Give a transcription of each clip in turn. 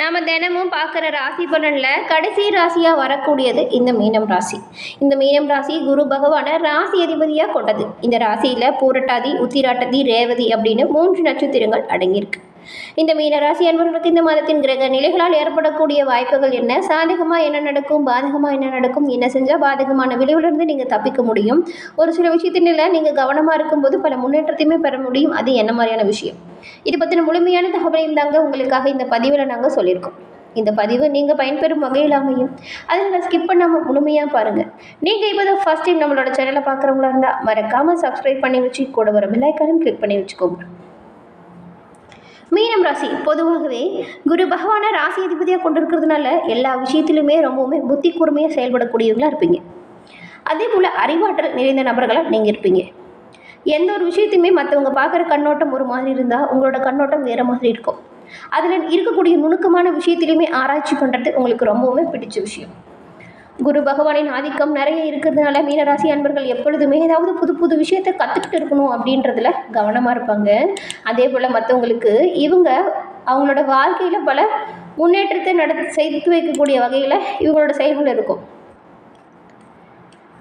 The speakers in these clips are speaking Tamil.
நாம் தினமும் பார்க்குற ராசி பலனில் கடைசி ராசியாக வரக்கூடியது இந்த மீனம் ராசி. இந்த மீனம் ராசி குரு பகவானை ராசி அதிபதியாக கொண்டது. இந்த ராசியில் பூரட்டாதி உத்திராட்டதி ரேவதி அப்படின்னு மூன்று நட்சத்திரங்கள் அடங்கியிருக்கு. இந்த மீனராசி அன்பர்களுக்கு இந்த மாதத்தின் கிரக நிலைகளால் ஏற்படக்கூடிய வாய்ப்புகள் என்ன? சாதகமாக என்ன நடக்கும்? பாதகமாக என்ன நடக்கும்? என்ன செஞ்சால் பாதகமான விளைவிலிருந்து நீங்கள் தப்பிக்க முடியும். ஒரு சில விஷயத்தினில் நீங்கள் கவனமாக இருக்கும்போது பல முன்னேற்றத்தையுமே பெற முடியும். அது என்ன மாதிரியான விஷயம்? இது பற்றின முழுமையான தகவலையும் தாங்க உங்களுக்காக இந்த பதிவில் நாங்கள் சொல்லியிருக்கோம். இந்த பதிவு நீங்கள் பயன்பெறும் வகையில் அமையும். அதனால் ஸ்கிப் பண்ணாமல் முழுமையாக பாருங்கள் நீங்கள் இப்போ தான் ஃபஸ்ட் டைம் நம்மளோட சேனலை பார்க்குறவங்களா இருந்தால் மறக்காமல் சப்ஸ்கிரைப் பண்ணி வச்சு கூட வர பெல்லைக்கானும் கிளிக் பண்ணி வச்சுக்கோங்க. மீனம் ராசி பொதுவாகவே குரு பகவானை ராசி அதிபதியாக கொண்டிருக்கிறதுனால எல்லா விஷயத்திலுமே ரொம்பவுமே புத்தி கூர்மையாக செயல்படக்கூடியவங்களாக இருப்பீங்க. அதே போல் அறிவாற்றல் நிறைந்த நபர்களாக நீங்கள் இருப்பீங்க. எந்த ஒரு விஷயத்தையுமே மற்றவங்க பார்க்குற கண்ணோட்டம் ஒரு மாதிரி இருந்தால் உங்களோட கண்ணோட்டம் வேறு மாதிரி இருக்கும். அதில் இருக்கக்கூடிய நுணுக்கமான விஷயத்திலையுமே ஆராய்ச்சி பண்ணுறது உங்களுக்கு ரொம்பவுமே பிடிச்ச விஷயம். குரு பகவானின் ஆதிக்கம் நிறைய இருக்கிறதுனால மீனராசி அன்பர்கள் எப்பொழுதுமே ஏதாவது புது புது விஷயத்தை கற்றுக்கிட்டு இருக்கணும் அப்படின்றதுல கவனமாக இருப்பாங்க. அதே போல் மற்றவங்களுக்கு இவங்க அவங்களோட வாழ்க்கையில் பல முன்னேற்றத்தை நட செய்து வைக்கக்கூடிய வகையில் இவங்களோட செயல்கள் இருக்கும்.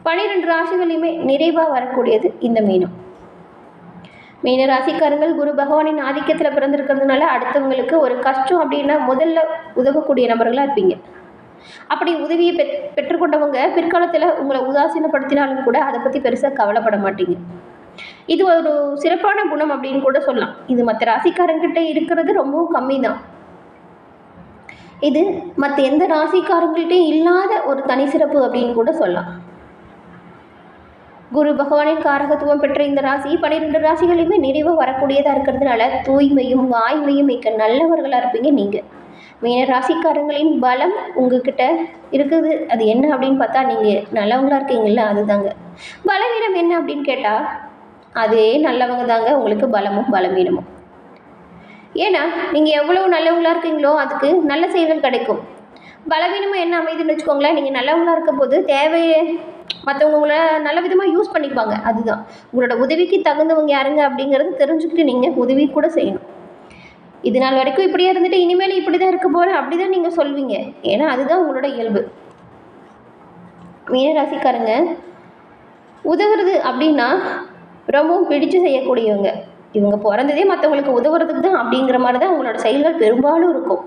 பனிரெண்டு ராசிகளையுமே நிறைவாக வரக்கூடியது இந்த மீனம். மீன ராசிக்காரங்கள் குரு பகவானின் ஆதிக்கத்தில் பிறந்திருக்கிறதுனால அடுத்தவங்களுக்கு ஒரு கஷ்டம் அப்படின்னா முதல்ல உதவக்கூடிய நபர்களாக இருப்பீங்க. அப்படி உதவியை பெற் பெற்றுக்கொண்டவங்க பிற்காலத்தில் உங்களை உதாசீனப்படுத்தினாலும் கூட அதை பற்றி பெருசாக கவலைப்பட மாட்டீங்க. இது ஒரு சிறப்பான குணம் அப்படின்னு கூட சொல்லலாம். இது மற்ற ராசிக்காரங்கிட்ட இருக்கிறது ரொம்பவும் கம்மி தான் இது மற்ற எந்த ராசிக்காரங்கள்ட்டையும் இல்லாத ஒரு தனி சிறப்பு அப்படின்னு கூட சொல்லலாம். குரு பகவானின் காரகத்துவம் பெற்ற இந்த ராசி பன்னிரெண்டு ராசிகளையுமே நிறைவாக வரக்கூடியதாக இருக்கிறதுனால தூய்மையும் வாய்மையும் மிக்க நல்லவர்களாக இருப்பீங்க நீங்கள் மீன ராசிக்காரங்களின் பலம் உங்ககிட்ட இருக்குது. அது என்ன அப்படின்னு பார்த்தா நீங்கள் நல்லவங்களாக இருக்கீங்கள அதுதாங்க. பலவீனம் என்ன அப்படின்னு கேட்டால் அதே நல்லவங்க தாங்க உங்களுக்கு பலமும் பலவீனமும். ஏன்னா நீங்கள் எவ்வளோ நல்லவங்களா இருக்கீங்களோ அதுக்கு நல்ல செயல்கள் கிடைக்கும். பலவீனமாக என்ன அமைதுன்னு வச்சுக்கோங்களேன் நீங்கள் நல்லவங்களா இருக்க போது தேவையை மற்றவங்க உங்களை நல்ல விதமாக யூஸ் பண்ணிப்பாங்க. அதுதான். உங்களோட உதவிக்கு தகுந்தவங்க யாருங்க அப்படிங்கிறது தெரிஞ்சுக்கிட்டு நீங்கள் உதவி கூட செய்யணும். இது நாள் வரைக்கும் இப்படியே இருந்துட்டு இனிமேல் இப்படி தான் இருக்க போகிறேன் அப்படி தான் நீங்கள் சொல்வீங்க. ஏன்னா அதுதான் உங்களோட இயல்பு. மீனராசிக்காரங்க உதவுறது அப்படின்னா ரொம்பவும் பிடிச்சு செய்யக்கூடியவங்க. இவங்க பிறந்ததே மற்றவங்களுக்கு உதவுறதுக்கு தான் அப்படிங்கிற மாதிரி தான் உங்களோட செயல்கள் பெரும்பாலும் இருக்கும்.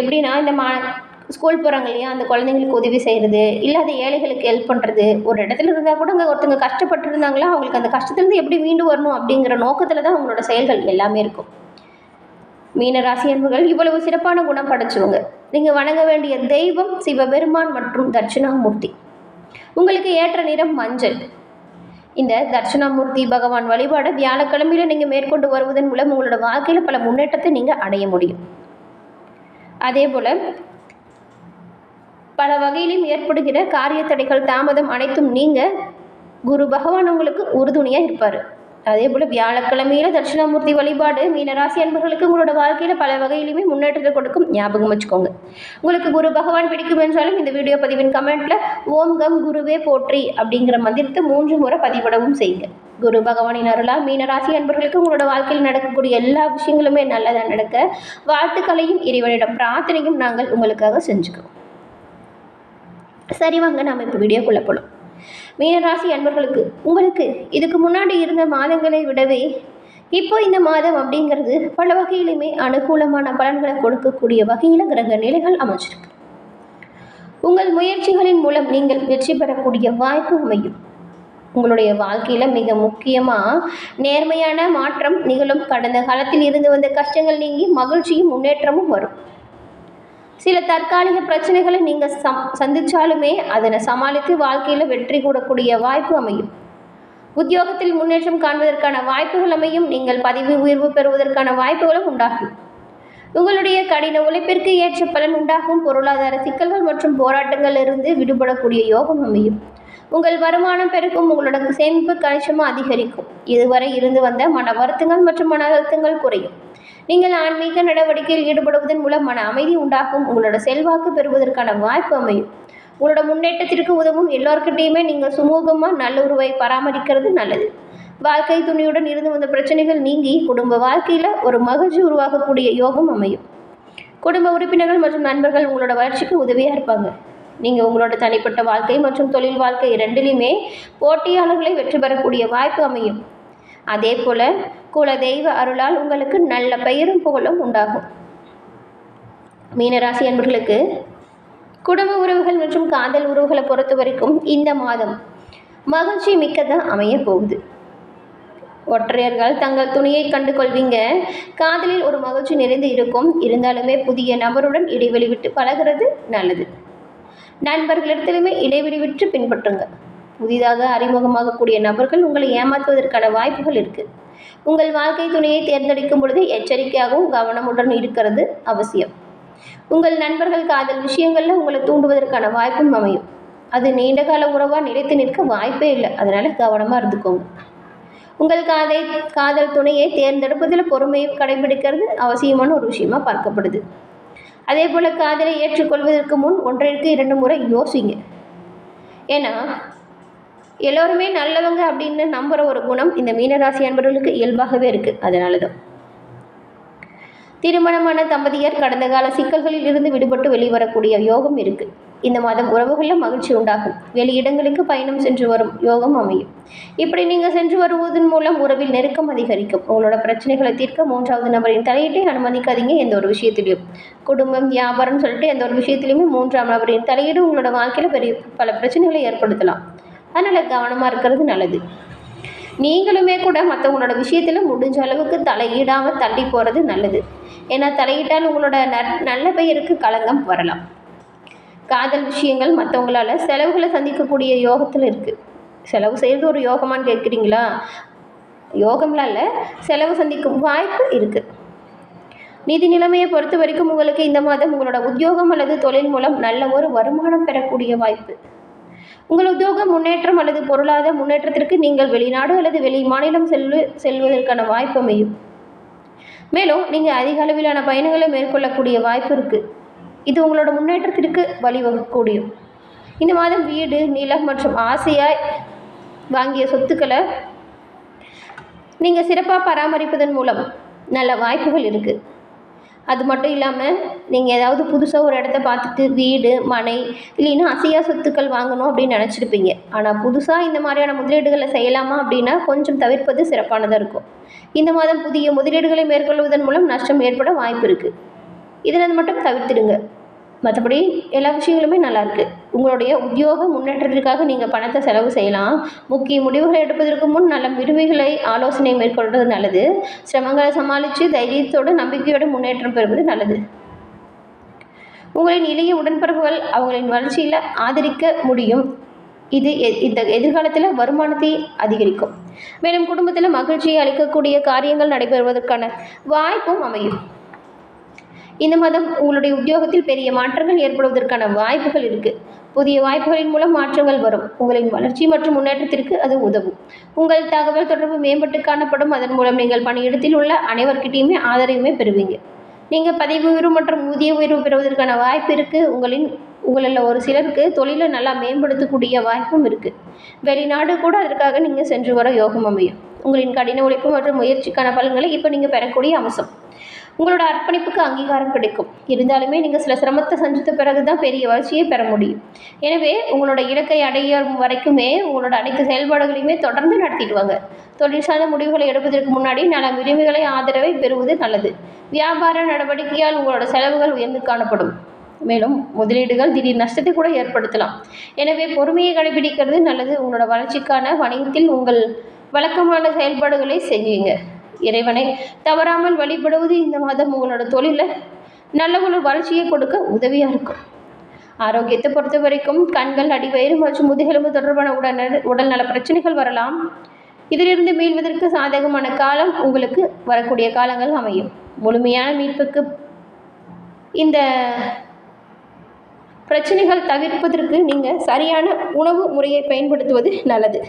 எப்படின்னா இந்த மா ஸ்கூல் போகிறாங்க இல்லையா? அந்த குழந்தைங்களுக்கு உதவி செய்கிறது இல்லாத ஏழைகளுக்கு ஹெல்ப் பண்ணுறது ஒரு இடத்துல இருந்தால் கூட அங்கே ஒருத்தங்க கஷ்டப்பட்டு இருந்தாங்களா அவங்களுக்கு அந்த கஷ்டத்துலேருந்து எப்படி மீண்டு வரணும் அப்படிங்கிற நோக்கத்தில் தான் அவங்களோட செயல்கள் எல்லாமே இருக்கும். மீன ராசி அன்புகள் இவ்வளவு சிறப்பான குணம் படைச்சவங்க. நீங்கள் வணங்க வேண்டிய தெய்வம் சிவபெருமான் மற்றும் தட்சிணாமூர்த்தி. உங்களுக்கு ஏற்ற நிறம் மஞ்சள். இந்த தட்சிணாமூர்த்தி பகவான் வழிபாடை வியாழக்கிழமையில நீங்கள் மேற்கொண்டு வருவதன் மூலம் உங்களோட வாழ்க்கையில் பல முன்னேற்றத்தை நீங்கள் அடைய முடியும். அதே போல் பல வகையிலும் ஏற்படுகிற காரிய தடைகள் தாமதம் அனைத்தும் நீங்கள் குரு பகவான் உங்களுக்கு உறுதுணையாக இருப்பார். அதே போல் வியாழக்கிழமையில தட்சிணாமூர்த்தி வழிபாடு மீனராசி அன்பர்களுக்கு உங்களோட வாழ்க்கையில் பல வகையிலுமே முன்னேற்றத்தை கொடுக்கும் ஞாபகம் வச்சுக்கோங்க. உங்களுக்கு குரு பகவான் பிடிக்கும் என்றாலும் இந்த வீடியோ பதிவின் கமெண்ட்டில் ஓம் கம் குருவே போற்றி அப்படிங்கிற மந்திரத்தை மூன்று முறை பதிவிடவும் செய்யுங்க. குரு பகவானின் அருளா மீனராசி அன்பர்களுக்கு உங்களோட வாழ்க்கையில் நடக்கக்கூடிய எல்லா விஷயங்களுமே நல்லதாக நடக்க வாழ்த்துக்களையும் இறைவனிடம் பிரார்த்தனையும் நாங்கள் உங்களுக்காக செஞ்சுக்கிறோம். சரி வாங்க நாம் இப்போ வீடியோக்குள்ளே போகலாம் மீனராசி அன்பர்களுக்கு உங்களுக்கு இதுக்கு முன்னாடி இருந்த மாதங்களை விடவே இப்போ இந்த மாதம் அப்படிங்கிறது பல வகையிலுமே அனுகூலமான பலன்களை கொடுக்கக்கூடிய வகையில் கிரக நிலைகள் அமைச்சிருக்கு உங்கள் முயற்சிகளின் மூலம் நீங்கள் வெற்றி பெறக்கூடிய வாய்ப்பு அமையும். உங்களுடைய வாழ்க்கையில் மிக முக்கியமாக நேர்மையான மாற்றம் நிகழும். கடந்த காலத்தில் இருந்து வந்த கஷ்டங்கள் நீங்கி மகிழ்ச்சியும் முன்னேற்றமும் வரும். சில தற்காலிக பிரச்சனைகளை நீங்கள் சம் சந்தித்தாலுமே அதனை சமாளித்து வாழ்க்கையில் வெற்றி கூடக்கூடிய வாய்ப்பு அமையும். உத்தியோகத்தில் முன்னேற்றம் காண்பதற்கான வாய்ப்புகள் அமையும். நீங்கள் பதவி உயர்வு பெறுவதற்கான வாய்ப்புகளும் உண்டாகும். உங்களுடைய கடின உழைப்பிற்கு ஏற்ற பலன் உண்டாகும். பொருளாதார சிக்கல்கள் மற்றும் போராட்டங்களிலிருந்து விடுபடக்கூடிய யோகம் அமையும். உங்கள் வருமானம் பெருக்கும். உங்களோட சேமிப்பு கணிசமாக அதிகரிக்கும். இதுவரை இருந்து வந்த மன வருத்தங்கள் மற்றும் மன அழுத்தங்கள் குறையும். நீங்கள் ஆன்மீக நடவடிக்கையில் ஈடுபடுவதன் மூலம் மன அமைதி உண்டாகும். உங்களோட செல்வாக்கு பெறுவதற்கான வாய்ப்பு அமையும். உங்களோட முன்னேற்றத்திற்கு உதவும். எல்லோருக்கிட்டையுமே நீங்கள் சுமூகமாக நல்லுறவை பராமரிக்கிறது நல்லது. வாழ்க்கை துணியுடன் இருந்து வந்த பிரச்சனைகள் நீங்கி குடும்ப வாழ்க்கையில் ஒரு மகிழ்ச்சி உருவாகக்கூடிய யோகம் அமையும். குடும்ப உறுப்பினர்கள் மற்றும் நண்பர்கள் உங்களோட வளர்ச்சிக்கு உதவியாக இருப்பாங்க. நீங்கள் உங்களோட தனிப்பட்ட வாழ்க்கை மற்றும் தொழில் வாழ்க்கை இரண்டிலையுமே போட்டியாளர்களை வெற்றி பெறக்கூடிய வாய்ப்பு அமையும். அதே போல் குல தெய்வ அருளால் உங்களுக்கு நல்ல பெயரும் புகழும் உண்டாகும். மீனராசி அன்பர்களுக்கு குடும்ப உறவுகள் மற்றும் காதல் உறவுகளை பொறுத்த வரைக்கும் இந்த மாதம் மகிழ்ச்சி மிக்கதாக அமைய போகுது. ஒற்றையர்கள் தங்கள் துணியை கண்டு கொள்வீங்க. காதலில் ஒரு மகிழ்ச்சி நிறைந்து இருக்கும். இருந்தாலுமே புதிய நபருடன் இடைவெளி விட்டு பழகிறது நல்லது. நண்பர்களிடத்திலுமே இடைவெளி விட்டு பின்பற்றுங்க. புதிதாக அறிமுகமாகக்கூடிய நபர்கள் உங்களை ஏமாற்றுவதற்கான வாய்ப்புகள் இருக்குது உங்கள் வாழ்க்கை துணையை தேர்ந்தெடுக்கும் பொழுது எச்சரிக்கையாகவும் கவனமுடன் இருக்கிறது அவசியம். உங்கள் நண்பர்கள் காதல் விஷயங்களில் உங்களை தூண்டுவதற்கான வாய்ப்பும் அமையும். அது நீண்டகால உறவாக நிலைத்து நிற்க வாய்ப்பே இல்லை. அதனால் கவனமாக இருந்துக்கோங்க. உங்கள் காதை காதல் துணையை தேர்ந்தெடுப்பதில் பொறுமையை கடைபிடிக்கிறது அவசியமான ஒரு விஷயமா பார்க்கப்படுது. அதே போல் காதலை ஏற்றுக்கொள்வதற்கு முன் ஒன்றிற்கு இரண்டு முறை யோசிங்க. ஏன்னா எல்லோருமே நல்லவங்க அப்படின்னு நம்புகிற ஒரு குணம் இந்த மீனராசி அன்பர்களுக்கு இயல்பாகவே இருக்குது அதனால தான் திருமணமான தம்பதியர் கடந்த கால சிக்கல்களில் இருந்து விடுபட்டு வெளிவரக்கூடிய யோகம் இருக்கு. இந்த மாதம் உறவுகளில் மகிழ்ச்சி உண்டாகும். வெளி இடங்களுக்கு பயணம் சென்று வரும் யோகம் அமையும். இப்படி நீங்கள் சென்று வருவதன் மூலம் உறவில் நெருக்கம் அதிகரிக்கும். உங்களோட பிரச்சனைகளை தீர்க்க மூன்றாவது நபரின் தலையீட்டை அனுமதிக்காதீங்க எந்த ஒரு விஷயத்திலையும் குடும்பம் வியாபாரம் சொல்லிட்டு எந்த ஒரு விஷயத்திலையுமே மூன்றாம் நபரின் தலையீடு உங்களோட வாழ்க்கையில் பெரிய பல பிரச்சனைகளை ஏற்படுத்தலாம். அதனால் கவனமாக இருக்கிறது நல்லது. நீங்களுமே கூட மற்றவங்களோட விஷயத்தில் முடிஞ்ச அளவுக்கு தலையிடாமல் தள்ளி போகிறது நல்லது. ஏன்னா தலையிட்டால் உங்களோட ந நல்ல பெயருக்கு களங்கம் வரலாம். காதல் விஷயங்கள் மற்றவங்களால செலவுகளை சந்திக்கக்கூடிய யோகத்தில் இருக்குது செலவு செய்கிறது ஒரு யோகமான்னு கேட்குறீங்களா? யோகம்லாம் இல்லை செலவு சந்திக்கும் வாய்ப்பு இருக்குது நிதி நிலைமையை பொறுத்த வரைக்கும் உங்களுக்கு இந்த மாதம் உங்களோட உத்தியோகம் அல்லது தொழில் மூலம் நல்ல ஒரு வருமானம் பெறக்கூடிய வாய்ப்பு. உங்கள் உத்தியோக முன்னேற்றம் அல்லது பொருளாதார முன்னேற்றத்திற்கு நீங்கள் வெளிநாடு அல்லது வெளி மாநிலம் செல்வ செல்வதற்கான வாய்ப்பு அமையும். மேலும் நீங்கள் அதிக அளவிலான பயணங்களை மேற்கொள்ளக்கூடிய வாய்ப்பு இருக்குது இது உங்களோட முன்னேற்றத்திற்கு வழிவகுக்கக்கூடியும் இந்த மாதம் வீடு நிலம் மற்றும் ஆசையாய் வாங்கிய சொத்துக்களை நீங்கள் சிறப்பாக பராமரிப்பதன் மூலம் நல்ல வாய்ப்புகள் இருக்குது அது மட்டும் இல்லாமல் நீங்கள் ஏதாவது புதுசாக ஒரு இடத்த பார்த்துட்டு வீடு மனை இல்லைன்னா அசையா சொத்துக்கள் வாங்கணும் அப்படின்னு நினச்சிருப்பீங்க. ஆனால் புதுசாக இந்த மாதிரியான முதலீடுகளை செய்யலாமா அப்படின்னா கொஞ்சம் தவிர்ப்பது சிறப்பானதாக இருக்கும். இந்த மாதம் புதிய முதலீடுகளை மேற்கொள்வதன் மூலம் நஷ்டம் ஏற்பட வாய்ப்பு இருக்குது இதில் மட்டும் தவிர்த்துடுங்க. மற்றபடி எல்லா விஷயங்களுமே நல்லாயிருக்கு உங்களுடைய உத்தியோக முன்னேற்றத்திற்காக நீங்கள் பணத்தை செலவு செய்யலாம். முக்கிய முடிவுகளை எடுப்பதற்கு முன் நல்ல விரும்பிகளை ஆலோசனை மேற்கொள்வது நல்லது. சிரமங்களை சமாளித்து தைரியத்தோடு நம்பிக்கையோடு முன்னேற்றம் பெறுவது நல்லது. உங்களின் இளைய உடன்பிறப்புகள் அவங்களின் வளர்ச்சியில் ஆதரிக்க முடியும். இது எ- இந்த எதிர்காலத்தில் வருமானத்தை அதிகரிக்கும். மேலும் குடும்பத்தில் மகிழ்ச்சியை அளிக்கக்கூடிய காரியங்கள் நடைபெறுவதற்கான வாய்ப்பும் அமையும். இந்த மாதம் உங்களுடைய உத்தியோகத்தில் பெரிய மாற்றங்கள் ஏற்படுவதற்கான வாய்ப்புகள் இருக்குது புதிய வாய்ப்புகளின் மூலம் மாற்றங்கள் வரும். உங்களின் வளர்ச்சி மற்றும் முன்னேற்றத்திற்கு அது உதவும். உங்கள் தகவல் தொடர்பு மேம்பட்டு காணப்படும். அதன் மூலம் நீங்கள் பணியிடத்தில் உள்ள அனைவர்கிட்டையுமே ஆதரவுமே பெறுவீங்க. நீங்கள் பதவி உயர்வு மற்றும் ஊதிய உயர்வு பெறுவதற்கான வாய்ப்பு இருக்குது உங்களின் உங்களில் ஒரு சிலருக்கு தொழிலை நல்லா மேம்படுத்தக்கூடிய வாய்ப்பும் இருக்குது வெளிநாடு கூட அதற்காக நீங்கள் சென்று வர யோகம் அமையும். உங்களின் கடின உழைப்பு மற்றும் முயற்சிக்கான பலன்களை இப்போ நீங்கள் பெறக்கூடிய அம்சம். உங்களோட அர்ப்பணிப்புக்கு அங்கீகாரம் கிடைக்கும். இருந்தாலுமே நீங்கள் சில சிரமத்தை சந்தித்த பிறகு தான் பெரிய வளர்ச்சியை பெற முடியும். எனவே உங்களோட இலக்கை அடையும் வரைக்குமே உங்களோட அனைத்து செயல்பாடுகளையுமே தொடர்ந்து நடத்திட்டு வாங்க தொழில் சார்ந்த முடிவுகளை எடுப்பதற்கு முன்னாடி நல உரிமைகளை ஆதரவை பெறுவது நல்லது. வியாபார நடவடிக்கையால் உங்களோட செலவுகள் உயர்ந்து காணப்படும். மேலும் முதலீடுகள் திடீர் நஷ்டத்தை கூட ஏற்படுத்தலாம். எனவே பொறுமையை கடைபிடிக்கிறது நல்லது. உங்களோட வளர்ச்சிக்கான வணிகத்தில் உங்கள் வழக்கமான செயல்பாடுகளை செய்யுங்க. இறைவனை தவறாமல் வழிபடுவது இந்த மாதம் உங்களோட தொழிலில் நல்ல ஒரு வளர்ச்சியை கொடுக்க உதவியாக இருக்கும். ஆரோக்கியத்தை பொறுத்த வரைக்கும் கண்கள் அடிவயிறு மற்றும் முதுகெலும்பு தொடர்பான உடல் உடல்நல பிரச்சனைகள் வரலாம். இதிலிருந்து மீள்வதற்கு சாதகமான காலம் உங்களுக்கு வரக்கூடிய காலங்கள் அமையும். முழுமையான மீட்புக்கு இந்த பிரச்சனைகள் தவிர்ப்பதற்கு நீங்கள் சரியான உணவு முறையை பயன்படுத்துவது நல்லது.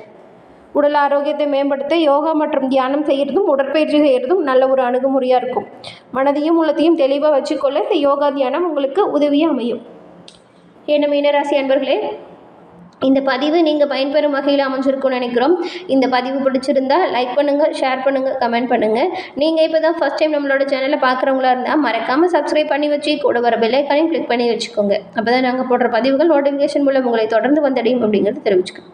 உடல் ஆரோக்கியத்தை மேம்படுத்த யோகா மற்றும் தியானம் செய்கிறதும் உடற்பயிற்சி செய்கிறதும் நல்ல ஒரு அணுகுமுறையாக இருக்கும். மனதையும் உள்ளத்தையும் தெளிவாக வச்சுக்கொள்ள இந்த யோகா தியானம் உங்களுக்கு உதவியாக அமையும். என்ன மீனராசி அன்பர்களே இந்த பதிவு நீங்கள் பயன்பெறும் வகையில் அமைஞ்சிருக்கும்னு நினைக்கிறோம். இந்த பதிவு பிடிச்சிருந்தா லைக் பண்ணுங்கள் ஷேர் பண்ணுங்கள் கமெண்ட் பண்ணுங்கள் நீங்கள் இப்போ தான் ஃபஸ்ட் டைம் நம்மளோட சேனலை பார்க்குறவங்களா இருந்தால் மறக்காமல் சப்ஸ்கிரைப் பண்ணி வச்சு கூட வர பெல்லைக்கானையும் கிளிக் பண்ணி வச்சுக்கோங்க. அப்போ தான் நாங்கள் போடுற பதிவுகள் நோட்டிஃபிகேஷன் மூலம் உங்களை தொடர்ந்து வந்தடையும் அப்படிங்கிறது தெரிவிச்சுக்கோங்க